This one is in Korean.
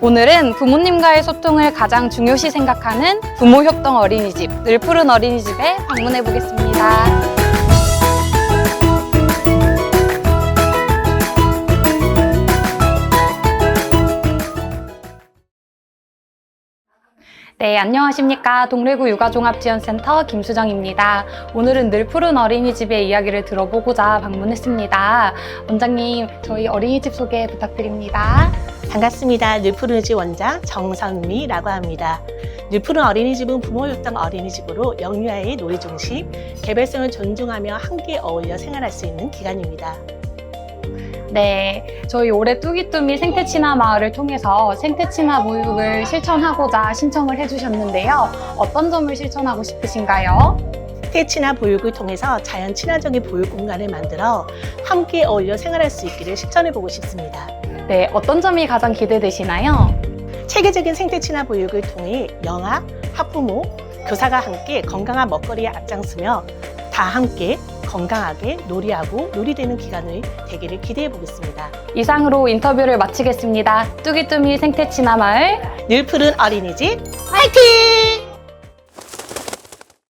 오늘은 부모님과의 소통을 가장 중요시 생각하는 부모협동 어린이집, 늘 푸른 어린이집에 방문해 보겠습니다. 네, 안녕하십니까. 동래구 육아종합지원센터 김수정입니다. 오늘은 늘 푸른 어린이집의 이야기를 들어보고자 방문했습니다. 원장님, 저희 어린이집 소개 부탁드립니다. 반갑습니다. 늘 푸른지 원장 정선미라고 합니다. 늘푸른 어린이집은 부모협동 어린이집으로 영유아의 놀이 중심, 개별성을 존중하며 함께 어울려 생활할 수 있는 기관입니다. 네, 저희 올해 뚜기뚜미 생태친화 마을을 통해서 생태친화 보육을 실천하고자 신청을 해주셨는데요. 어떤 점을 실천하고 싶으신가요? 태친화 보육을 통해서 자연 친화적인 보육 공간을 만들어 함께 어울려 생활할 수 있기를 실천해 보고 싶습니다. 네, 어떤 점이 가장 기대되시나요? 체계적인 생태 친화 보육을 통해 영아, 학부모, 교사가 함께 건강한 먹거리에 앞장서며 다 함께 건강하게 놀이하고 놀이되는 기간을 되기를 기대해 보겠습니다. 이상으로 인터뷰를 마치겠습니다. 뚜기뚜미 생태 친화 마을 늘 푸른 어린이집 화이팅!